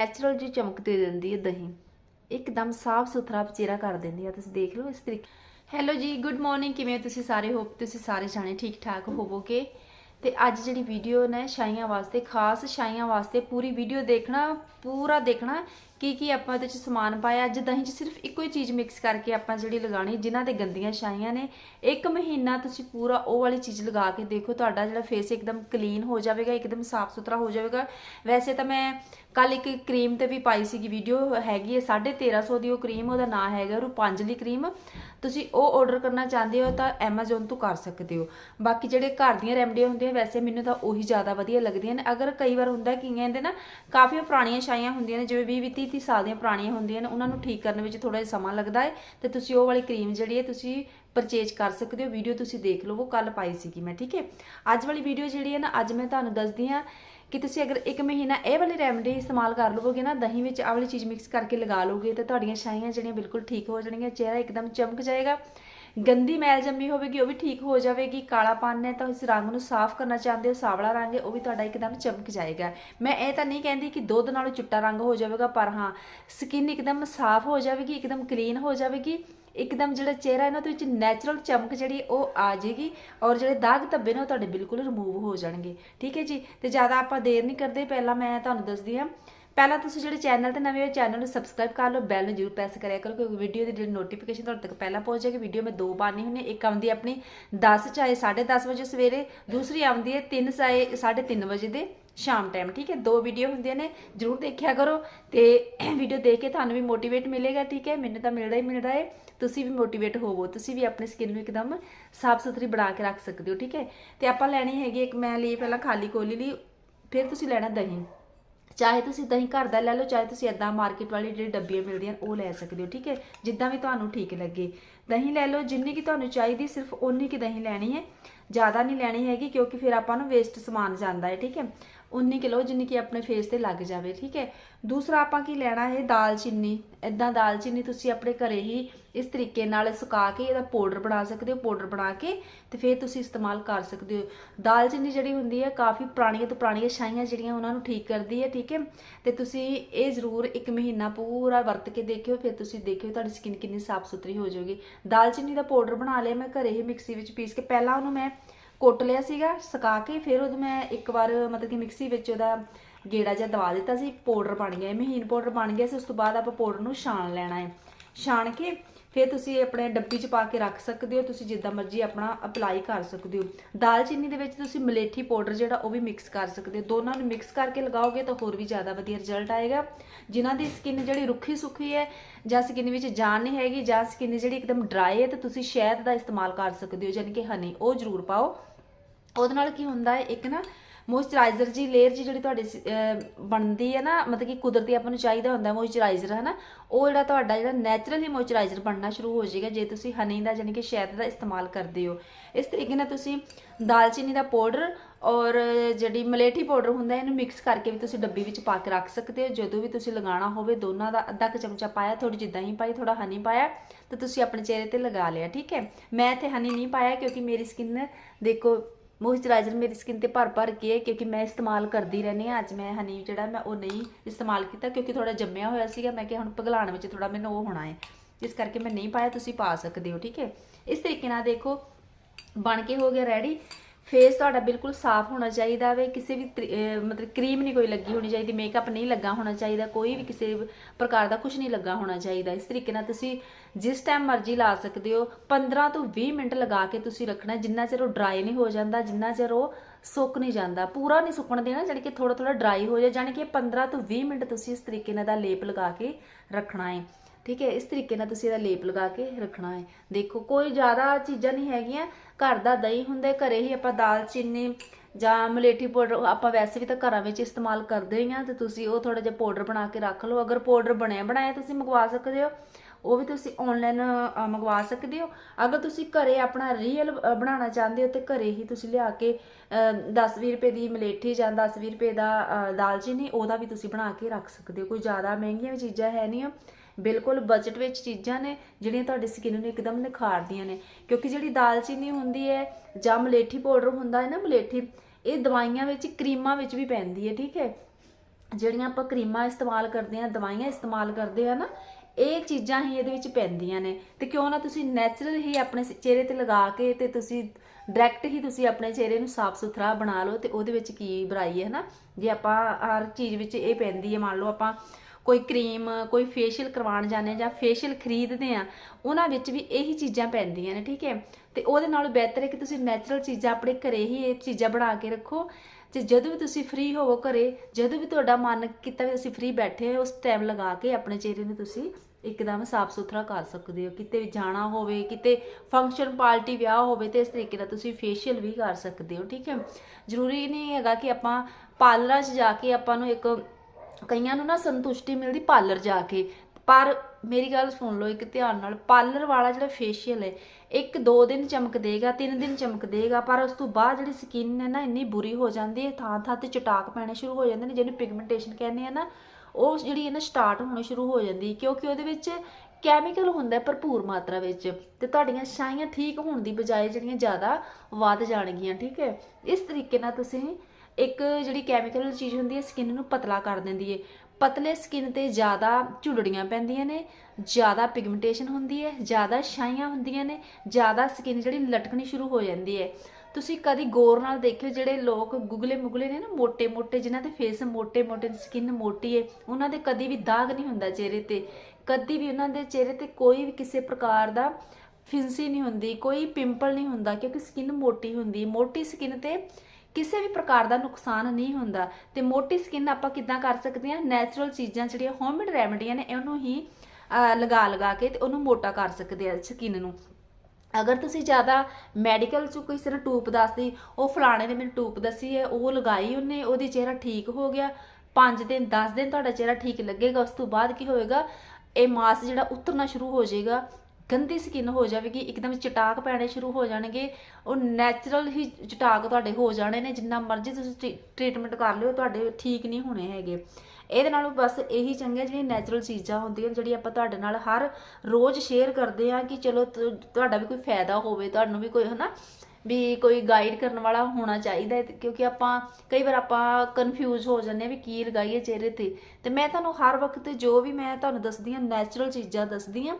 Natural ਜੀ ਚਮਕਦੇ ਦਿੰਦੀ ਹੈ ਦਹੀਂ। ਇੱਕਦਮ ਸਾਫ਼ ਸੁਥਰਾ ਚਿਹਰਾ ਕਰ ਦਿੰਦੀ ਹੈ। ਤੁਸੀਂ ਦੇਖ ਲਓ ਇਸ ਤਰੀਕੇ ਹੈਲੋ ਜੀ ਗੁੱਡ ਮਾਰਨਿੰਗ ਕਿਵੇਂ ਤੁਸੀਂ ਸਾਰੇ? ਹੋਪ ਤੁਸੀਂ ਸਾਰੇ ਜਾਣੇ ਠੀਕ ਠਾਕ ਹੋਵੋਗੇ। ਤੇ ਅੱਜ ਜਿਹੜੀ ਵੀਡੀਓ ਨੇ ਸ਼ਾਈਆਂ ਵਾਸਤੇ, ਖਾਸ ਸ਼ਾਈਆਂ ਵਾਸਤੇ ਪੂਰੀ ਵੀਡੀਓ ਦੇਖਣਾ, ਪੂਰਾ ਦੇਖਣਾ। ਕੀ ਕੀ ਆਪਾਂ ਉਹਦੇ ਚ ਸਮਾਨ ਪਾਇਆ? ਅੱਜ ਦਹੀਂ ਚ ਸਿਰਫ ਇੱਕੋ ਹੀ ਚੀਜ਼ ਮਿਕਸ ਕਰਕੇ ਆਪਾਂ ਜਿਹੜੀ ਲਗਾਣੀ ਜਿਨ੍ਹਾਂ ਦੇ ਗੰਦੀਆਂ ਛਾਈਆਂ ਨੇ, ਇੱਕ ਮਹੀਨਾ ਤੁਸੀਂ ਪੂਰਾ ਉਹ ਵਾਲੀ ਚੀਜ਼ ਲਗਾ ਕੇ ਦੇਖੋ, ਤੁਹਾਡਾ ਜਿਹੜਾ ਫੇਸ ਇੱਕਦਮ ਕਲੀਨ ਹੋ ਜਾਵੇਗਾ, ਇੱਕਦਮ ਸਾਫ਼ ਸੁਥਰਾ ਹੋ ਜਾਵੇਗਾ। ਵੈਸੇ ਤਾਂ ਮੈਂ ਕੱਲ ਇੱਕ ਕਰੀਮ ਤੇ ਵੀ ਪਾਈ ਸੀਗੀ ਵੀਡੀਓ ਹੈਗੀ ਹੈ 1350 ਦੀ ਉਹ ਕਰੀਮ ਉਹਦਾ ਨਾਮ ਹੈਗਾ ਰੂਪਾਂਜਲੀ ਕਰੀਮ ਤੁਸੀਂ ਉਹ ਆਰਡਰ ਕਰਨਾ ਚਾਹੁੰਦੇ ਹੋ ਤਾਂ Amazon ਤੋਂ ਕਰ ਸਕਦੇ ਹੋ। ਬਾਕੀ ਜਿਹੜੇ ਘਰ ਦੀਆਂ ਰੈਮਡੀਆਂ ਹੁੰਦੀਆਂ, ਵੈਸੇ ਮੈਨੂੰ ਤਾਂ ਉਹੀ ਜ਼ਿਆਦਾ ਵਧੀਆ ਲੱਗਦੀਆਂ ਨੇ। ਅਗਰ ਕਈ ਵਾਰ ਹੁੰਦਾ ਕਿ ਕਹਿੰਦੇ ਨਾ, ਕਾਫੀ ਪੁਰਾਣੀਆਂ ਛਾਈਆਂ ਹੁੰਦੀਆਂ ਨੇ, ਜਿਵੇਂ 20 30 30 ਸਾਲ ਦੀਆਂ ਪੁਰਾਣੀਆਂ ਹੁੰਦੀਆਂ ਨੇ, ਉਹਨਾਂ ਨੂੰ ਠੀਕ ਕਰਨ ਵਿੱਚ ਥੋੜਾ ਜਿਹਾ ਸਮਾਂ ਲੱਗਦਾ ਹੈ ਤੇ ਤੁਸੀਂ ਉਹ ਵਾਲੀ ਕਰੀਮ ਜਿਹੜੀ ਹੈ ਤੁਸੀਂ ਪਰਚੇਜ ਕਰ ਸਕਦੇ ਹੋ ਵੀਡੀਓ ਤੁਸੀਂ ਦੇਖ ਲਓ, ਉਹ ਕੱਲ ਪਾਈ ਸੀਗੀ ਮੈਂ, ਠੀਕ ਹੈ? ਅੱਜ ਵਾਲੀ ਵੀਡੀਓ ਜਿਹੜੀ ਹੈ ਨਾ, ਅੱਜ ਮੈਂ ਤੁਹਾਨੂੰ ਦੱਸਦੀ ਹਾਂ ਕਿ ਤੁਸੀਂ ਅਗਰ ਇੱਕ ਮਹੀਨਾ ਇਹ ਵਾਲੀ ਰੈਮਡੀ ਇਸਤੇਮਾਲ ਕਰ ਲਵੋਗੇ ਨਾ, ਦਹੀਂ ਵਿੱਚ ਆਹ ਵਾਲੀ ਚੀਜ਼ ਮਿਕਸ ਕਰਕੇ ਲਗਾ ਲਓਗੇ ਤਾਂ ਤੁਹਾਡੀਆਂ ਛਾਈਆਂ ਜਿਹੜੀਆਂ ਬਿਲਕੁਲ ਠੀਕ ਹੋ ਜਾਣਗੀਆਂ, ਚਿਹਰਾ ਇੱਕਦਮ ਚਮਕ ਜਾਏਗਾ ਗੰਦੀ ਮੈਲ ਜੰਮੀ ਹੋਵੇਗੀ, ਉਹ ਵੀ ਠੀਕ ਹੋ ਜਾਵੇਗੀ। ਕਾਲਾਪਨ ਹੈ ਤਾਂ ਉਸ ਰੰਗ ਨੂੰ ਸਾਫ਼ ਕਰਨਾ ਚਾਹੁੰਦੇ ਹੋ, ਸਾਵਲਾ ਰੰਗ ਹੈ, ਉਹ ਵੀ ਤੁਹਾਡਾ ਇੱਕਦਮ ਚਮਕ ਜਾਏਗਾ। ਮੈਂ ਇਹ ਤਾਂ ਨਹੀਂ ਕਹਿੰਦੀ ਕਿ ਦੁੱਧ ਨਾਲੋਂ ਚਿੱਟਾ ਰੰਗ ਹੋ ਜਾਵੇਗਾ, ਪਰ ਹਾਂ, ਸਕਿਨ ਇੱਕਦਮ ਸਾਫ਼ ਹੋ ਜਾਵੇਗੀ, ਇੱਕਦਮ ਕਲੀਨ ਹੋ ਜਾਵੇਗੀ। ਇੱਕਦਮ ਜਿਹੜਾ ਚਿਹਰਾ ਨਾ, ਉਹਦੇ ਵਿੱਚ ਨੈਚੁਰਲ ਚਮਕ ਜਿਹੜੀ ਉਹ ਆ ਜਾਏਗੀ ਔਰ ਜਿਹੜੇ ਦਾਗ ਧੱਬੇ ਨੇ, ਉਹ ਤੁਹਾਡੇ ਬਿਲਕੁਲ ਰਿਮੂਵ ਹੋ ਜਾਣਗੇ। ਠੀਕ ਹੈ ਜੀ? ਤੇ ਜ਼ਿਆਦਾ ਆਪਾਂ ਦੇਰ ਨਹੀਂ ਕਰਦੇ, ਪਹਿਲਾਂ ਮੈਂ ਤੁਹਾਨੂੰ ਦੱਸਦੀ ਹਾਂ ਪਹਿਲਾਂ ਤੁਸੀਂ ਜਿਹੜੇ ਚੈਨਲ ਤੇ ਨਵੇਂ ਹੋ, ਚੈਨਲ ਨੂੰ ਸਬਸਕ੍ਰਾਈਬ ਕਰ ਲਓ ਬੈਲ ਨੂੰ ਜ਼ਰੂਰ ਪ੍ਰੈਸ ਕਰਿਆ ਕਰੋ, ਕਿਉਂਕਿ ਵੀਡੀਓ ਦੀ ਜਿਹੜੀ ਨੋਟੀਫਿਕੇਸ਼ਨ ਤੁਹਾਡੇ ਤੱਕ ਪਹਿਲਾਂ ਪਹੁੰਚ ਜਾਏਗੀ। ਵੀਡੀਓ ਮੈਂ ਦੋ ਪਾਣੀ ਹੁੰਦੀ ਇੱਕ ਆਉਂਦੀ ਆਪਣੀ 10 ਚਾਹੇ 10:30 ਵਜੇ ਸਵੇਰੇ, ਦੂਸਰੀ ਆਉਂਦੀ ਹੈ 3 ਚਾਹੇ 3:30 ਵਜੇ ਦੇ ਸ਼ਾਮ ਟਾਈਮ ਠੀਕ ਹੈ? ਦੋ ਵੀਡੀਓ ਹੁੰਦੀਆਂ ਨੇ, ਜਰੂਰ ਦੇਖਿਆ ਕਰੋ ਤੇ ਵੀਡੀਓ ਦੇਖ ਕੇ ਤੁਹਾਨੂੰ ਵੀ ਮੋਟੀਵੇਟ ਮਿਲੇਗਾ, ਠੀਕ ਹੈ? ਮੈਨੂੰ ਤਾਂ ਮਿਲਦਾ ਹੀ ਮਿਲਦਾ ਹੈ, ਤੁਸੀਂ ਵੀ ਮੋਟੀਵੇਟ ਹੋਵੋ, ਤੁਸੀਂ ਵੀ ਆਪਣੀ ਸਕਿਨ ਨੂੰ ਇੱਕਦਮ ਸਾਫ਼ ਸੁਥਰੀ ਬਣਾ ਕੇ ਰੱਖ ਸਕਦੇ ਹੋ, ਠੀਕ ਹੈ? ਤੇ ਆਪਾਂ ਲੈਣੀ ਹੈਗੀ ਇੱਕ, ਮੈਂ ਲਈ ਪਹਿਲਾਂ ਖਾਲੀ ਕੋਲੀ ਲਈ, ਫਿਰ ਤੁਸੀਂ ਲੈਣਾ ਦਹੀਂ। ਚਾਹੇ ਤੁਸੀਂ ਦਹੀਂ ਘਰ ਦਾ ਲੈ ਲਓ, ਚਾਹੇ ਤੁਸੀਂ ਇਦਾਂ ਮਾਰਕੀਟ ਵਾਲੀ ਜਿਹੜੀ ਡੱਬੀਆਂ ਮਿਲਦੀਆਂ, ਉਹ ਲੈ ਸਕਦੇ ਹੋ, ਠੀਕ ਹੈ? ਜਿੱਦਾਂ ਵੀ ਤੁਹਾਨੂੰ ਠੀਕ ਲੱਗੇ। ਦਹੀਂ ਲੈ ਲਓ, ਜਿੰਨੀ ਕਿ ਤੁਹਾਨੂੰ ਚਾਹੀਦੀ, ਸਿਰਫ ਓਨੀ ਕਿ ਦਹੀਂ ਲੈਣੀ ਹੈ। ਜ਼ਿਆਦਾ ਨਹੀਂ ਲੈਣੀ ਹੈਗੀ, ਕਿਉਂਕਿ ਫਿਰ ਆਪਾਂ ਨੂੰ ਵੇਸਟ ਸਮਾਨ ਜਾਂਦਾ ਹੈ, ਠੀਕ ਹੈ? 19 ਕਿਲੋ ਜਿੰਨੀ ਕਿ ਆਪਣੇ ਫੇਸ ਤੇ ਲੱਗ ਜਾਵੇ, ਠੀਕ ਹੈ? ਦੂਸਰਾ ਆਪਾਂ ਕੀ ਲੈਣਾ ਹੈ ਦਾਲਚੀਨੀ ਇਦਾਂ ਦਾਲਚੀਨੀ ਤੁਸੀਂ ਆਪਣੇ ਘਰੇ ਹੀ ਇਸ ਤਰੀਕੇ ਨਾਲ ਸੁਕਾ ਕੇ ਇਹਦਾ ਪਾਊਡਰ ਬਣਾ ਸਕਦੇ ਹੋ ਪਾਊਡਰ ਬਣਾ ਕੇ ਤੇ ਫਿਰ ਤੁਸੀਂ ਇਸਤੇਮਾਲ ਕਰ ਸਕਦੇ ਹੋ। ਦਾਲਚੀਨੀ ਜਿਹੜੀ ਹੁੰਦੀ ਹੈ ਕਾਫੀ ਪੁਰਾਣੀਆਂ ਤੋਂ ਪੁਰਾਣੀਆਂ ਛਾਈਆਂ ਜਿਹੜੀਆਂ ਉਹਨਾਂ ਨੂੰ ਠੀਕ ਕਰਦੀ ਹੈ, ਠੀਕ ਹੈ? ਤੇ ਤੁਸੀਂ ਇਹ ਜ਼ਰੂਰ ਇੱਕ ਮਹੀਨਾ ਪੂਰਾ ਵਰਤ ਕੇ ਦੇਖਿਓ, ਫਿਰ ਤੁਸੀਂ ਦੇਖਿਓ ਤੁਹਾਡੀ ਸਕਿਨ ਕਿੰਨੀ ਸਾਫ਼ ਸੁਥਰੀ ਹੋ ਜਾਊਗੀ ਦਾਲਚੀਨੀ ਦਾ ਪਾਊਡਰ ਬਣਾ ਲਿਆ, ਮੈਂ ਘਰੇ ਹੀ ਮਿਕਸੀ ਵਿੱਚ ਪੀਸ ਕੇ, ਪਹਿਲਾਂ ਉਹਨੂੰ ਮੈਂ ਕੁੱਟ ਲਿਆ ਸੀਗਾ, ਸੁਕਾ ਕੇ ਫਿਰ ਉਹ ਮੈਂ ਇੱਕ ਵਾਰ ਮਤਲਬ ਕਿ ਮਿਕਸੀ ਵਿੱਚ ਉਹਦਾ ਗੇੜਾ ਜਿਹਾ ਦਵਾ ਦਿੱਤਾ ਸੀ ਪਾਊਡਰ ਬਣ ਗਿਆ ਮਹੀਨ ਪਾਊਡਰ ਬਣ ਗਿਆ ਸੀ, ਉਸ ਤੋਂ ਬਾਅਦ ਆਪਾਂ ਪਾਊਡਰ ਨੂੰ ਛਾਣ ਲੈਣਾ ਹੈ। ਛਾਣ ਕੇ ਫਿਰ ਤੁਸੀਂ ਆਪਣੇ ਡੱਬੀ 'ਚ ਪਾ ਕੇ ਰੱਖ ਸਕਦੇ ਹੋ, ਤੁਸੀਂ ਜਿੱਦਾਂ ਮਰਜ਼ੀ ਆਪਣਾ ਅਪਲਾਈ ਕਰ ਸਕਦੇ ਹੋ। ਦਾਲਚੀਨੀ ਦੇ ਵਿੱਚ ਤੁਸੀਂ ਮਲੇਠੀ ਪਾਊਡਰ ਜਿਹੜਾ ਉਹ ਵੀ ਮਿਕਸ ਕਰ ਸਕਦੇ ਹੋ। ਦੋਨਾਂ ਨੂੰ ਮਿਕਸ ਕਰਕੇ ਲਗਾਓਗੇ ਤਾਂ ਹੋਰ ਵੀ ਜ਼ਿਆਦਾ ਵਧੀਆ ਰਿਜ਼ਲਟ ਆਏਗਾ। ਜਿਨ੍ਹਾਂ ਦੀ ਸਕਿਨ ਜਿਹੜੀ ਰੁੱਖੀ ਸੁੱਖੀ ਹੈ ਜਾਂ ਸਕਿਨ ਵਿੱਚ ਜਾਨ ਨਹੀਂ ਹੈਗੀ ਜਾਂ ਸਕਿਨ ਜਿਹੜੀ ਇੱਕਦਮ ਡਰਾਈ ਹੈ ਤਾਂ ਤੁਸੀਂ ਸ਼ਹਿਦ ਦਾ ਇਸਤੇਮਾਲ ਕਰ ਸਕਦੇ ਹੋ, ਯਾਨੀ ਕਿ ਹਨੀ ਉਹ ਜ਼ਰੂਰ ਪਾਓ। ਉਹਦੇ ਨਾਲ ਕੀ ਹੁੰਦਾ ਹੈ, ਇੱਕ ਨਾ ਮੋਇਸਚਰਾਈਜ਼ਰ ਜੀ ਲੇਅਰ ਜੀ ਜਿਹੜੀ ਤੁਹਾਡੇ ਸ- ਬਣਦੀ ਹੈ ਨਾ, ਮਤਲਬ ਕਿ ਕੁਦਰਤੀ ਆਪਾਂ ਨੂੰ ਚਾਹੀਦਾ ਹੁੰਦਾ ਮੋਇਸਚਰਾਈਜ਼ਰ ਹੈ ਨਾ ਉਹ ਜਿਹੜਾ ਤੁਹਾਡਾ ਜਿਹੜਾ ਨੈਚੁਰਲ ਮੋਇਸਚਰਾਈਜ਼ਰ ਬਣਨਾ ਸ਼ੁਰੂ ਹੋ ਜਾਏਗਾ, ਜੇ ਤੁਸੀਂ ਹਨੀ ਦਾ ਯਾਨੀ ਕਿ ਸ਼ਹਿਦ ਦਾ ਇਸਤੇਮਾਲ ਕਰਦੇ ਹੋ। ਇਸ ਤਰੀਕੇ ਨਾਲ ਤੁਸੀਂ ਦਾਲਚੀਨੀ ਦਾ ਪਾਊਡਰ ਔਰ ਜਿਹੜੀ ਮਲੇਠੀ ਪਾਊਡਰ ਹੁੰਦਾ, ਇਹਨੂੰ ਮਿਕਸ ਕਰਕੇ ਵੀ ਤੁਸੀਂ ਡੱਬੀ ਵਿੱਚ ਪਾ ਕੇ ਰੱਖ ਸਕਦੇ ਹੋ। ਜਦੋਂ ਵੀ ਤੁਸੀਂ ਲਗਾਉਣਾ ਹੋਵੇ, ਦੋਨਾਂ ਦਾ ਅੱਧਾ ਕੁ ਚਮਚਾ ਪਾਇਆ ਥੋੜੀ ਜਿੱਦਾਂ ਹੀ ਪਾਈ ਥੋੜਾ ਹਨੀ ਪਾਇਆ, ਤਾਂ ਤੁਸੀਂ ਆਪਣੇ ਚਿਹਰੇ ਤੇ ਲਗਾ ਲਿਆ, ਠੀਕ ਹੈ? ਮੈਂ ਇੱਥੇ ਹਨੀ ਨਹੀਂ ਪਾਇਆ ਕਿਉਂਕਿ ਮੇਰੀ ਸਕਿਨ ਦੇਖੋ ਮੋਇਸਚਰਾਈਜ਼ਰ ਮੇਰੀ ਸਕਿਨ ਤੇ ਭਰ ਭਰ ਕੇ, ਕਿਉਂਕਿ ਮੈਂ ਇਸਤੇਮਾਲ ਕਰਦੀ ਰਹਿੰਦੀ ਹਾਂ। ਅੱਜ ਮੈਂ ਹਨੀ ਜਿਹੜਾ ਮੈਂ ਉਹ ਨਹੀਂ ਇਸਤੇਮਾਲ ਕੀਤਾ, ਕਿਉਂਕਿ ਥੋੜਾ ਜੰਮਿਆ ਹੋਇਆ ਸੀਗਾ। ਮੈਂ ਕਿਹਾ ਹੁਣ ਪਿਘਲਾਉਣ ਵਿੱਚ ਥੋੜਾ ਮੈਨੂੰ ਉਹ ਹੋਣਾ ਹੈ। ਇਸ ਕਰਕੇ ਮੈਂ ਨਹੀਂ ਪਾਇਆ, ਤੁਸੀਂ ਪਾ ਸਕਦੇ ਹੋ, ਠੀਕ ਹੈ? ਇਸ ਤਰੀਕੇ ਨਾਲ ਦੇਖੋ, ਬਣ ਕੇ ਹੋ ਗਿਆ ਰੈਡੀ ਫੇਸ ਤੁਹਾਡਾ ਬਿਲਕੁਲ ਸਾਫ਼ ਹੋਣਾ ਚਾਹੀਦਾ ਵੇ, ਕਿਸੇ ਵੀ ਤਰੀ- ਮਤਲਬ ਕਰੀਮ ਨਹੀਂ ਕੋਈ ਲੱਗੀ ਹੋਣੀ ਚਾਹੀਦੀ ਮੇਕਅਪ ਨਹੀਂ ਲੱਗਾ ਹੋਣਾ ਚਾਹੀਦਾ, ਕੋਈ ਵੀ ਕਿਸੇ ਪ੍ਰਕਾਰ ਦਾ ਕੁਝ ਨਹੀਂ ਲੱਗਾ ਹੋਣਾ ਚਾਹੀਦਾ। ਇਸ ਤਰੀਕੇ ਨਾਲ ਤੁਸੀਂ ਜਿਸ ਟਾਈਮ ਮਰਜ਼ੀ ਲਾ ਸਕਦੇ ਹੋ 15 ਤੋਂ 20 ਮਿੰਟ ਲਗਾ ਕੇ ਤੁਸੀਂ ਰੱਖਣਾ, ਜਿੰਨਾ ਚਿਰ ਉਹ ਡਰਾਈ ਨਹੀਂ ਹੋ ਜਾਂਦਾ, ਜਿੰਨਾ ਚਿਰ ਉਹ ਸੁੱਕ ਨਹੀਂ ਜਾਂਦਾ। ਪੂਰਾ ਨਹੀਂ ਸੁੱਕਣ ਦੇਣਾ, ਜਾਣੀ ਕਿ ਥੋੜਾ ਥੋੜਾ ਡਰਾਈ ਹੋ ਜਾਏ, ਜਾਣੀ ਕਿ 15 ਤੋਂ 20 ਮਿੰਟ ਤੁਸੀਂ ਇਸ ਤਰੀਕੇ ਨਾਲ ਦਾ ਲੇਪ ਲਗਾ ਕੇ ਰੱਖਣਾ ਹੈ ਠੀਕ ਹੈ ਇਸ ਤਰੀਕੇ ਨਾਲ ਤੁਸੀਂ ਇਹਦਾ ਲੇਪ ਲਗਾ ਕੇ ਰੱਖਣਾ ਹੈ। ਦੇਖੋ ਕੋਈ ਜ਼ਿਆਦਾ ਚੀਜ਼ਾਂ ਨਹੀਂ ਹੈਗੀਆਂ ਘਰ ਦਾ ਦਹੀਂ ਹੁੰਦਾ ਹੈ, ਘਰੇ ਹੀ ਆਪਾਂ ਦਾਲ ਚੀਨੀ ਜਾਂ ਮਲੇਠੀ ਪਾਊਡਰ ਆਪਾਂ ਵੈਸੇ ਵੀ ਤਾਂ ਘਰਾਂ ਵਿੱਚ ਇਸਤੇਮਾਲ ਕਰਦੇ ਹੀ ਆ ਤੇ ਤੁਸੀਂ ਉਹ ਥੋੜਾ ਜਿਹਾ ਪਾਊਡਰ ਬਣਾ ਕੇ ਰੱਖ ਲਓ। ਅਗਰ ਪਾਊਡਰ ਬਣਿਆ ਬਣਾਇਆ ਤੁਸੀਂ ਮੰਗਵਾ ਸਕਦੇ ਹੋ ਉਹ ਵੀ ਤੁਸੀਂ ਆਨਲਾਈਨ ਮੰਗਵਾ ਸਕਦੇ ਹੋ। ਅਗਰ ਤੁਸੀਂ ਘਰੇ ਆਪਣਾ ਰੀਅਲ ਬਣਾਉਣਾ ਚਾਹੁੰਦੇ ਹੋ ਤੇ ਘਰੇ ਹੀ ਤੁਸੀਂ ਲਿਆ ਕੇ 10-20 ਰੁਪਏ ਦੀ ਮਲੇਠੀ ਜਾਂ 10-20 ਰੁਪਏ ਦਾ ਦਾਲਚੀਨੀ ਉਹਦਾ ਵੀ ਤੁਸੀਂ ਬਣਾ ਕੇ ਰੱਖ ਸਕਦੇ ਹੋ। ਕੋਈ ਜ਼ਿਆਦਾ ਮਹਿੰਗੀਆਂ ਵੀ ਚੀਜ਼ਾਂ ਹੈ ਨਹੀਂ ਬਿਲਕੁਲ ਬਜਟ ਵਿੱਚ ਚੀਜ਼ਾਂ ਨੇ, ਜਿਹੜੀਆਂ ਤੁਹਾਡੀ ਸਕਿਨ ਨੂੰ ਇੱਕਦਮ ਨਿਖਾਰਦੀਆਂ ਨੇ। ਕਿਉਂਕਿ ਜਿਹੜੀ ਦਾਲਚੀਨੀ ਹੁੰਦੀ ਹੈ, ਜਾਂ ਮਲੇਠੀ ਪਾਊਡਰ ਹੁੰਦਾ ਹੈ ਨਾ ਮਲੇਠੀ, ਇਹ ਦਵਾਈਆਂ ਵਿੱਚ, ਕਰੀਮਾਂ ਵਿੱਚ ਵੀ ਪੈਂਦੀ ਹੈ, ਠੀਕ ਹੈ? ਜਿਹੜੀਆਂ ਆਪਾਂ ਕਰੀਮਾਂ ਇਸਤੇਮਾਲ ਕਰਦੇ ਆ ਦਵਾਈਆਂ ਇਸਤੇਮਾਲ ਕਰਦੇ ਆ ਨਾ, ਇਹ ਚੀਜ਼ਾਂ ਹੀ ਇਹਦੇ ਵਿੱਚ ਪੈਂਦੀਆਂ ਨੇ। ਤੇ ਕਿਉਂ ਨਾ ਤੁਸੀਂ ਨੈਚੁਰਲ ਹੀ ਆਪਣੇ ਚਿਹਰੇ ਤੇ ਲਗਾ ਕੇ ਤੇ ਤੁਸੀਂ ਡਾਇਰੈਕਟ ਹੀ ਤੁਸੀਂ ਆਪਣੇ ਚਿਹਰੇ ਨੂੰ ਸਾਫ਼ ਸੁਥਰਾ ਬਣਾ ਲਓ, ਤੇ ਉਹਦੇ ਵਿੱਚ ਕੀ ਬੁਰਾਈ ਹੈ ਨਾ? ਜੇ ਆਪਾਂ ਹਰ ਚੀਜ਼ ਵਿੱਚ ਇਹ ਪੈਂਦੀ ਹੈ, ਮੰਨ ਲਓ ਆਪਾਂ ਕੋਈ ਕਰੀਮ, ਕੋਈ ਫੇਸ਼ੀਅਲ ਕਰਵਾਉਣ ਜਾਂਦੇ ਜਾਂ ਫੇਸ਼ੀਅਲ ਖਰੀਦਦੇ ਆ ਉਹਨਾਂ ਵਿੱਚ ਵੀ ਇਹੀ ਚੀਜ਼ਾਂ ਪੈਂਦੀਆਂ ਨੇ, ਠੀਕ ਹੈ? ਤੇ ਉਹਦੇ ਨਾਲੋਂ ਬਿਹਤਰ ਹੈ ਕਿ ਤੁਸੀਂ ਨੈਚੁਰਲ ਚੀਜ਼ਾਂ ਆਪਣੇ ਘਰੇ ਹੀ ਇਹ ਚੀਜ਼ਾਂ ਬਣਾ ਕੇ ਰੱਖੋ ਤੇ ਜਦੋਂ ਵੀ ਤੁਸੀਂ ਫ੍ਰੀ ਹੋਵੋ ਘਰੇ, ਜਦੋਂ ਵੀ ਤੁਹਾਡਾ ਮਨ ਕੀਤਾ ਵੀ ਅਸੀਂ ਫ੍ਰੀ ਬੈਠੇ ਹਾਂ, ਉਸ ਟਾਈਮ ਲਗਾ ਕੇ ਆਪਣੇ ਚਿਹਰੇ ਨੂੰ ਤੁਸੀਂ ਇੱਕਦਮ ਸਾਫ਼ ਸੁਥਰਾ ਕਰ ਸਕਦੇ ਹੋ, ਕਿਤੇ ਵੀ ਜਾਣਾ ਹੋਵੇ, ਕਿਤੇ ਫੰਕਸ਼ਨ ਪਾਰਟੀ, ਵਿਆਹ ਹੋਵੇ ਤੇ ਇਸ ਤਰੀਕੇ ਨਾਲ ਤੁਸੀਂ ਫੇਸ਼ੀਅਲ ਵੀ ਕਰ ਸਕਦੇ ਹੋ, ਠੀਕ ਹੈ? ਜ਼ਰੂਰੀ ਨਹੀਂ ਹੈਗਾ ਕਿ ਆਪਾਂ ਪਾਰਲਰਾਂ 'ਚ ਜਾ ਕੇ ਆਪਾਂ ਨੂੰ ਇੱਕ ਕਈਆਂ ਨੂੰ ਨਾ ਸੰਤੁਸ਼ਟੀ ਮਿਲਦੀ ਪਾਰਲਰ ਜਾ ਕੇ। ਪਰ ਮੇਰੀ ਗੱਲ ਸੁਣ ਲਓ ਇੱਕ ਧਿਆਨ ਨਾਲ, ਪਾਰਲਰ ਵਾਲਾ ਜਿਹੜਾ ਫੇਸ਼ੀਅਲ ਹੈ, ਇੱਕ ਦੋ ਦਿਨ ਚਮਕ ਦੇਗਾ, ਤਿੰਨ ਦਿਨ ਚਮਕ ਦੇਗਾ, ਪਰ ਉਸ ਤੋਂ ਬਾਅਦ ਜਿਹੜੀ ਸਕਿਨ ਹੈ ਨਾ, ਇੰਨੀ ਬੁਰੀ ਹੋ ਜਾਂਦੀ ਹੈ ਥਾਂ ਥਾਂ ਤੇ ਚਟਾਕ ਪੈਣੇ ਸ਼ੁਰੂ ਹੋ ਜਾਂਦੇ ਨੇ, ਜਿਹਨੂੰ ਪਿਗਮੈਂਟੇਸ਼ਨ ਕਹਿੰਦੇ ਆ ਨਾ, ਉਹ ਜਿਹੜੀ ਹੈ ਨਾ ਸਟਾਰਟ ਹੋਣੀ ਸ਼ੁਰੂ ਹੋ ਜਾਂਦੀ ਕਿਉਂਕਿ ਉਹਦੇ ਵਿੱਚ ਕੈਮੀਕਲ ਹੁੰਦਾ ਭਰਪੂਰ ਮਾਤਰਾ ਵਿੱਚ ਤੇ ਤੁਹਾਡੀਆਂ ਛਾਈਆਂ ਠੀਕ ਹੋਣ ਦੀ ਬਜਾਏ ਜਿਹੜੀਆਂ ਜ਼ਿਆਦਾ ਵੱਧ ਜਾਣਗੀਆਂ, ਠੀਕ ਹੈ? ਇਸ ਤਰੀਕੇ ਨਾਲ ਤੁਸੀਂ ਇੱਕ ਜਿਹੜੀ ਕੈਮੀਕਲ ਚੀਜ਼ ਹੁੰਦੀ ਹੈ ਸਕਿਨ ਨੂੰ ਪਤਲਾ ਕਰ ਦਿੰਦੀ ਹੈ। ਪਤਲੇ ਸਕਿਨ ਤੇ ਜ਼ਿਆਦਾ ਝੁਲੜੀਆਂ ਪੈਂਦੀਆਂ ਨੇ, ਜ਼ਿਆਦਾ ਪਿਗਮੈਂਟੇਸ਼ਨ ਹੁੰਦੀ ਹੈ, ਜ਼ਿਆਦਾ ਛਾਈਆਂ ਹੁੰਦੀਆਂ ਨੇ, ਜ਼ਿਆਦਾ ਸਕਿਨ ਜਿਹੜੀ ਲਟਕਣੀ ਸ਼ੁਰੂ ਹੋ ਜਾਂਦੀ ਹੈ। ਤੁਸੀਂ ਕਦੀ ਗੌਰ ਨਾਲ ਦੇਖਿਓ, ਜਿਹੜੇ ਲੋਕ ਗੁਗਲੇ ਮੁਗਲੇ ਨੇ ਨਾ ਮੋٹے-ਮੋٹے ਜਿਨ੍ਹਾਂ ਦੇ ਫੇਸ ਮੋٹے-ਮੋٹੇ ਸਕਿਨ ਮੋਟੀ ਹੈ, ਉਹਨਾਂ ਦੇ ਕਦੀ ਵੀ ਦਾਗ ਨਹੀਂ ਹੁੰਦਾ ਚਿਹਰੇ ਤੇ। ਕਦੀ ਵੀ ਉਹਨਾਂ ਦੇ ਚਿਹਰੇ ਤੇ ਕੋਈ ਵੀ ਕਿਸੇ ਪ੍ਰਕਾਰ ਦਾ ਫਿੰਸੀ ਨਹੀਂ ਹੁੰਦੀ, ਕੋਈ ਪਿੰਪਲ ਨਹੀਂ ਹੁੰਦਾ, ਕਿਉਂਕਿ ਸਕਿਨ ਮੋਟੀ ਹੁੰਦੀ ਮੋਟੀ ਸਕਿਨ ਤੇ ਕਿਸੇ ਵੀ ਪ੍ਰਕਾਰ ਦਾ ਨੁਕਸਾਨ ਨਹੀਂ ਹੁੰਦਾ। ਤੇ ਮੋਟੀ ਸਕਿਨ ਆਪਾਂ ਕਿੱਦਾਂ ਕਰ ਸਕਦੇ ਹਾਂ? ਨੈਚੁਰਲ ਚੀਜ਼ਾਂ ਜਿਹੜੀਆਂ ਹੋਮਮੇਡ ਰੈਮਡੀਆਂ ਨੇ, ਉਹਨੂੰ ਹੀ ਲਗਾ ਲਗਾ ਕੇ ਤੇ ਉਹਨੂੰ ਮੋਟਾ ਕਰ ਸਕਦੇ ਆ ਸਕਿਨ ਨੂੰ। ਅਗਰ ਤੁਸੀਂ ਜ਼ਿਆਦਾ ਮੈਡੀਕਲ ਚ ਕਿਸੇ ਨੇ ਟੂਪ ਦੱਸਦੀ, ਉਹ ਫਲਾਣੇ ਨੇ ਮੈਨੂੰ ਟੂਪ ਦੱਸੀ ਹੈ, ਉਹ ਲਗਾਈ ਉਹਨੇ, ਉਹਦੀ ਚਿਹਰਾ ਠੀਕ ਹੋ ਗਿਆ 5 ਦਿਨ 10 ਦਿਨ ਤੁਹਾਡਾ ਚਿਹਰਾ ਠੀਕ ਲੱਗੇਗਾ, ਉਸ ਤੋਂ ਬਾਅਦ ਕੀ ਹੋਏਗਾ? ਇਹ ਮਾਸ ਜਿਹੜਾ ਉਤਰਨਾ ਸ਼ੁਰੂ ਹੋ ਜਾਏਗਾ। ਗੰਦੀ ਸਕਿਨ ਹੋ ਜਾਵੇਗੀ, ਇੱਕਦਮ ਚਟਾਕ ਪੈਣੇ ਸ਼ੁਰੂ ਹੋ ਜਾਣਗੇ, ਉਹ ਨੈਚੁਰਲ ਹੀ ਚਟਾਕ ਤੁਹਾਡੇ ਹੋ ਜਾਣੇ ਨੇ, ਜਿੰਨਾ ਮਰਜ਼ੀ ਤੁਸੀਂ ਟ੍ਰੀਟਮੈਂਟ ਕਰ ਲਿਓ, ਤੁਹਾਡੇ ਠੀਕ ਨਹੀਂ ਹੋਣੇ ਹੈਗੇ। ਇਹਦੇ ਨਾਲੋਂ ਬਸ ਇਹੀ ਚੰਗਾ ਜਿਹੜੀਆਂ ਨੈਚੁਰਲ ਚੀਜ਼ਾਂ ਹੁੰਦੀਆਂ ਜਿਹੜੀ ਆਪਾਂ ਤੁਹਾਡੇ ਨਾਲ ਹਰ ਰੋਜ਼ ਸ਼ੇਅਰ ਕਰਦੇ ਆ ਕਿ ਚਲੋ ਤੁ- ਤੁਹਾਡਾ ਵੀ ਕੋਈ ਫਾਇਦਾ ਹੋਵੇ, ਤੁਹਾਨੂੰ ਵੀ ਕੋਈ ਹਨਾ ਵੀ ਕੋਈ ਗਾਈਡ ਕਰਨ ਵਾਲਾ ਹੋਣਾ ਚਾਹੀਦਾ ਹੈ ਕਿਉਂਕਿ ਆਪਾਂ ਕਈ ਵਾਰ ਆਪਾਂ ਕਨਫਿਊਜ਼ ਹੋ ਜਾਂਦੇ ਆ ਵੀ ਕੀ ਲਗਾਈਏ ਚਿਹਰੇ ਤੇ। ਤੇ ਮੈਂ ਤੁਹਾਨੂੰ ਹਰ ਵਕਤ ਜੋ ਵੀ ਮੈਂ ਤੁਹਾਨੂੰ ਦੱਸਦੀ ਹਾਂ ਨੈਚੁਰਲ ਚੀਜ਼ਾਂ ਦੱਸਦੀ ਹਾਂ।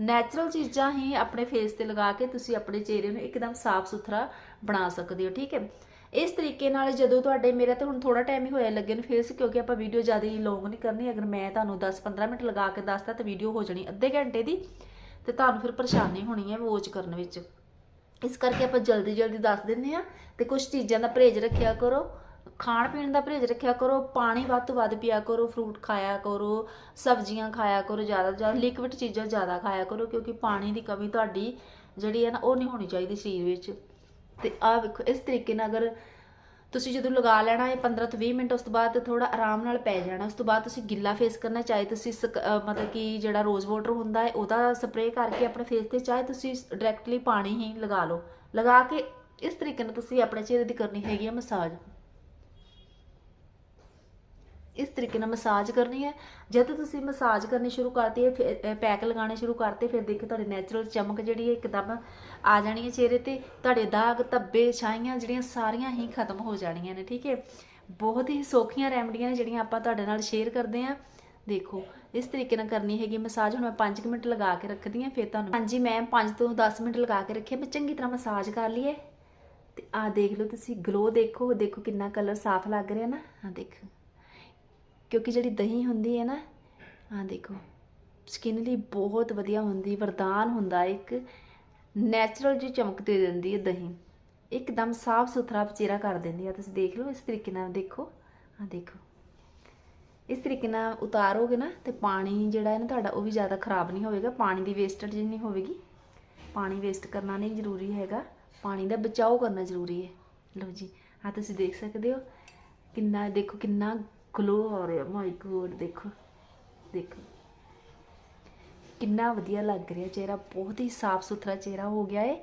ਨੈਚੁਰਲ ਚੀਜ਼ਾਂ ਹੀ ਆਪਣੇ ਫੇਸ ਤੇ ਲਗਾ ਕੇ ਤੁਸੀਂ ਆਪਣੇ ਚਿਹਰੇ ਨੂੰ ਇੱਕਦਮ ਸਾਫ਼ ਸੁਥਰਾ ਬਣਾ ਸਕਦੇ ਹੋ, ਠੀਕ ਹੈ? ਇਸ ਤਰੀਕੇ ਨਾਲ ਜਦੋਂ ਤੁਹਾਡੇ ਮੇਰਾ ਤਾਂ ਹੁਣ ਥੋੜਾ ਟਾਈਮ ਹੀ ਹੋਇਆ ਲੱਗੇ ਨੂੰ ਫੇਸ ਕਿਉਂਕਿ ਆਪਾਂ ਵੀਡੀਓ ਜ਼ਿਆਦਾ ਹੀ ਲੌਂਗ ਨਹੀਂ ਕਰਨੀ। ਅਗਰ ਮੈਂ ਤੁਹਾਨੂੰ 10-15 ਮਿੰਟ ਲਗਾ ਕੇ ਦੱਸਦਾ ਤਾਂ ਵੀਡੀਓ ਹੋ ਜਾਣੀ ਅੱਧੇ ਘੰਟੇ ਦੀ। ਤੇ ਤੁਹਾਨੂੰ ਫਿਰ ਪਰੇਸ਼ਾਨੀ ਹੋਣੀ ਹੈ ਵੋਚ ਕਰਨ ਵਿੱਚ। ਇਸ ਕਰਕੇ ਆਪਾਂ ਜਲਦੀ ਜਲਦੀ ਦੱਸ ਦਿੰਦੇ ਆ ਤੇ ਕੁਝ ਚੀਜ਼ਾਂ ਦਾ ਪਰਹੇਜ਼ ਰੱਖਿਆ ਕਰੋ, ਖਾਣ ਪੀਣ ਦਾ ਪਰਹੇਜ਼ ਰੱਖਿਆ ਕਰੋ, ਪਾਣੀ ਵੱਧ ਤੋਂ ਵੱਧ ਪੀਆ ਕਰੋ ਫਰੂਟ ਖਾਇਆ ਕਰੋ, ਸਬਜ਼ੀਆਂ ਖਾਇਆ ਕਰੋ, ਜ਼ਿਆਦਾ ਤੋਂ ਜ਼ਿਆਦਾ ਲਿਕਵਿਡ ਚੀਜ਼ਾਂ ਜ਼ਿਆਦਾ ਖਾਇਆ ਕਰੋ ਕਿਉਂਕਿ ਪਾਣੀ ਦੀ ਕਮੀ ਤੁਹਾਡੀ ਜਿਹੜੀ ਹੈ ਨਾ ਉਹ ਨਹੀਂ ਹੋਣੀ ਚਾਹੀਦੀ ਸਰੀਰ ਵਿੱਚ। ਤੇ ਆਹ ਵੇਖੋ, ਇਸ ਤਰੀਕੇ ਨਾਲ ਅਗਰ ਤੁਸੀਂ ਜਦੋਂ ਲਗਾ ਲੈਣਾ ਹੈ 15 ਤੋਂ 20 ਮਿੰਟ, ਉਸ ਤੋਂ ਬਾਅਦ ਥੋੜਾ ਆਰਾਮ ਨਾਲ ਪੈ ਜਾਣਾ, ਉਸ ਤੋਂ ਬਾਅਦ ਤੁਸੀਂ ਗਿੱਲਾ ਫੇਸ ਕਰਨਾ, ਚਾਹੇ ਤੁਸੀਂ ਸਕ- ਮਤਲਬ ਕਿ ਜਿਹੜਾ ਰੋਜ਼ ਵਾਟਰ ਹੁੰਦਾ ਹੈ, ਉਹਦਾ ਸਪਰੇਅ ਕਰਕੇ ਆਪਣੇ ਫੇਸ ਤੇ ਚਾਹੇ ਤੁਸੀਂ ਡਾਇਰੈਕਟਲੀ ਪਾਣੀ ਹੀ ਲਗਾ ਲਓ। ਲਗਾ ਕੇ ਇਸ ਤਰੀਕੇ ਨਾਲ ਤੁਸੀਂ ਆਪਣੇ ਚਿਹਰੇ ਦੀ ਕਰਨੀ ਹੈਗੀ ਹੈ ਮਸਾਜ ਇਸ ਤਰੀਕੇ ਨਾਲ ਮਸਾਜ ਕਰਨੀ ਹੈ। ਜਦ ਤੁਸੀਂ ਮਸਾਜ ਕਰਨੀ ਸ਼ੁਰੂ ਕਰਤੀ ਹੈ, ਫਿਰ ਪੈਕ ਲਗਾਉਣੇ ਸ਼ੁਰੂ ਕਰਤੇ, ਫਿਰ ਦੇਖੋ ਤੁਹਾਡੇ ਨੈਚੁਰਲ ਚਮਕ ਜਿਹੜੀ ਹੈ ਇੱਕਦਮ ਆ ਜਾਣੀ ਹੈ ਚਿਹਰੇ ਤੇ। ਤੁਹਾਡੇ ਦਾਗ, ਧੱਬੇ, ਛਾਈਆਂ ਜਿਹੜੀਆਂ ਸਾਰੀਆਂ ਹੀ ਖਤਮ ਹੋ ਜਾਣੀਆਂ ਨੇ, ਠੀਕ ਹੈ? ਬਹੁਤ ਹੀ ਸੌਖੀਆਂ ਰੈਮਡੀਆਂ ਨੇ ਜਿਹੜੀਆਂ ਆਪਾਂ ਤੁਹਾਡੇ ਨਾਲ ਸ਼ੇਅਰ ਕਰਦੇ ਹਾਂ। ਦੇਖੋ, ਇਸ ਤਰੀਕੇ ਨਾਲ ਕਰਨੀ ਹੈਗੀ ਮਸਾਜ। ਹੁਣ ਮੈਂ 5 ਮਿੰਟ ਲਗਾ ਕੇ ਰੱਖਦੀ ਹਾਂ, ਫਿਰ ਤੁਹਾਨੂੰ ਹਾਂਜੀ, ਮੈਂ 5 ਤੋਂ 10 ਮਿੰਟ ਲਗਾ ਕੇ ਰੱਖਿਆ, ਮੈਂ ਚੰਗੀ ਤਰ੍ਹਾਂ ਮਸਾਜ ਕਰ ਲਈਏ ਤੇ ਆ ਦੇਖ ਲਓ ਤੁਸੀਂ ਗਲੋ ਦੇਖੋ ਦੇਖੋ ਕਿੰਨਾ ਕਲਰ ਸਾਫ਼ ਲੱਗ ਰਿਹਾ ਨਾ। ਆ ਦੇਖੋ। ਕਿਉਂਕਿ ਜਿਹੜੀ ਦਹੀਂ ਹੁੰਦੀ ਹੈ ਨਾ ਆ ਦੇਖੋ ਸਕਿਨ ਲਈ ਬਹੁਤ ਵਧੀਆ ਹੁੰਦੀ, ਵਰਦਾਨ ਹੁੰਦਾ, ਇੱਕ ਨੈਚੁਰਲ ਜੀ ਚਮਕ ਦੇ ਦਿੰਦੀ ਹੈ ਦਹੀਂ। ਇੱਕਦਮ ਸਾਫ਼ ਸੁਥਰਾ ਚਿਹਰਾ ਕਰ ਦਿੰਦੀ ਆ ਤੁਸੀਂ ਦੇਖ ਲਓ ਇਸ ਤਰੀਕੇ ਨਾਲ, ਦੇਖੋ ਆ ਦੇਖੋ। ਇਸ ਤਰੀਕੇ ਨਾਲ ਉਤਾਰੋਗੇ ਨਾ ਤੇ ਪਾਣੀ ਜਿਹੜਾ ਹੈ ਨਾ ਤੁਹਾਡਾ ਉਹ ਵੀ ਜ਼ਿਆਦਾ ਖਰਾਬ ਨਹੀਂ ਹੋਵੇਗਾ। ਪਾਣੀ ਦੀ ਵੇਸਟੇਜ ਨਹੀਂ ਹੋਵੇਗੀ, ਪਾਣੀ ਵੇਸਟ ਕਰਨਾ ਨਹੀਂ ਜ਼ਰੂਰੀ ਹੈਗਾ। ਪਾਣੀ ਦਾ ਬਚਾਓ ਕਰਨਾ ਜ਼ਰੂਰੀ ਹੈ। ਲਓ ਜੀ ਆ ਤੁਸੀਂ ਦੇਖ ਸਕਦੇ ਹੋ। ਕਿੰਨਾ, ਦੇਖੋ ਕਿੰਨਾ ਗਲੋ ਆ ਰਿਹਾ। ਮਾਈ ਗੋਡ, ਦੇਖੋ ਦੇਖੋ। ਕਿੰਨਾ ਵਧੀਆ ਲੱਗ ਰਿਹਾ ਚਿਹਰਾ, ਬਹੁਤ ਹੀ ਸਾਫ਼ ਸੁਥਰਾ ਚਿਹਰਾ ਹੋ ਗਿਆ ਏ।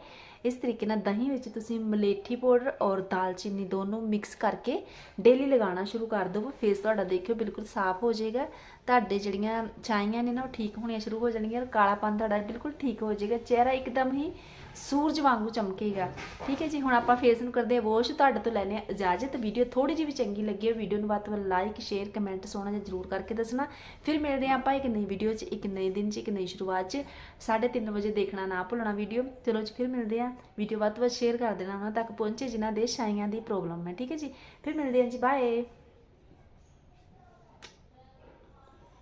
ਇਸ ਤਰੀਕੇ ਨਾਲ ਦਹੀਂ ਵਿੱਚ ਤੁਸੀਂ ਮਲੇਠੀ ਪਾਊਡਰ ਔਰ ਦਾਲਚੀਨੀ ਦੋਨੋਂ ਮਿਕਸ ਕਰਕੇ ਡੇਲੀ ਲਗਾਉਣਾ ਸ਼ੁਰੂ ਕਰ ਦਿਓ। ਫੇਸ ਤੁਹਾਡਾ ਦੇਖਿਓ ਬਿਲਕੁਲ ਸਾਫ਼ ਹੋ ਜਾਏਗਾ। ਤੁਹਾਡੇ ਜਿਹੜੀਆਂ ਛਾਈਆਂ ਨੇ ਨਾ ਉਹ ਠੀਕ ਹੋਣੀਆਂ ਸ਼ੁਰੂ ਹੋ ਜਾਣਗੀਆਂ ਔਰ ਕਾਲਾਪਨ ਤੁਹਾਡਾ ਬਿਲਕੁਲ ਠੀਕ ਹੋ ਜਾਏਗਾ। ਚਿਹਰਾ ਇੱਕਦਮ ਹੀ ਸੂਰਜ ਵਾਂਗੂ ਚਮਕੇਗਾ ਠੀਕ ਹੈ ਜੀ, ਹੁਣ ਆਪਾਂ ਫੇਸ ਨੂੰ ਕਰਦੇ ਹਾਂ ਵਾਸ਼। ਤੁਹਾਡੇ ਤੋਂ ਲੈਣੇ ਆ ਇਜਾਜ਼ਤ। ਵੀਡੀਓ ਥੋੜੀ ਜਿਹੀ ਵੀ ਚੰਗੀ ਲੱਗੀ ਹੈ, ਵੀਡੀਓ ਨੂੰ ਵੱਧ ਤੋਂ ਵੱਧ ਲਾਈਕ, ਸ਼ੇਅਰ, ਕਮੈਂਟ ਸੋਹਣਾ ਜਿਹਾ ਜ਼ਰੂਰ ਕਰਕੇ ਦੱਸਣਾ। ਫਿਰ ਮਿਲਦੇ ਹਾਂ ਆਪਾਂ ਇੱਕ ਨਈ ਵੀਡੀਓ 'ਚ, ਇੱਕ ਨਏ ਦਿਨ 'ਚ, ਇੱਕ ਨਈ ਸ਼ੁਰੂਆਤ 'ਚ। 3:30 ਵਜੇ ਦੇਖਣਾ ਨਾ ਭੁੱਲਣਾ ਵੀਡੀਓ। ਚਲੋ ਜੀ, ਫਿਰ ਮਿਲਦੇ ਹਾਂ। ਵੀਡੀਓ ਵੱਧ ਤੋਂ ਵੱਧ ਸ਼ੇਅਰ ਕਰ ਦੇਣਾ ਉਹਨਾਂ ਤੱਕ ਪਹੁੰਚੇ, ਜਿਨ੍ਹਾਂ ਦੇ ਛਾਈਆਂ ਦੀ ਪ੍ਰੋਬਲਮ ਹੈ। ਠੀਕ ਹੈ ਜੀ, ਫਿਰ ਮਿਲਦੇ ਹਾਂ ਜੀ ਬਾਏ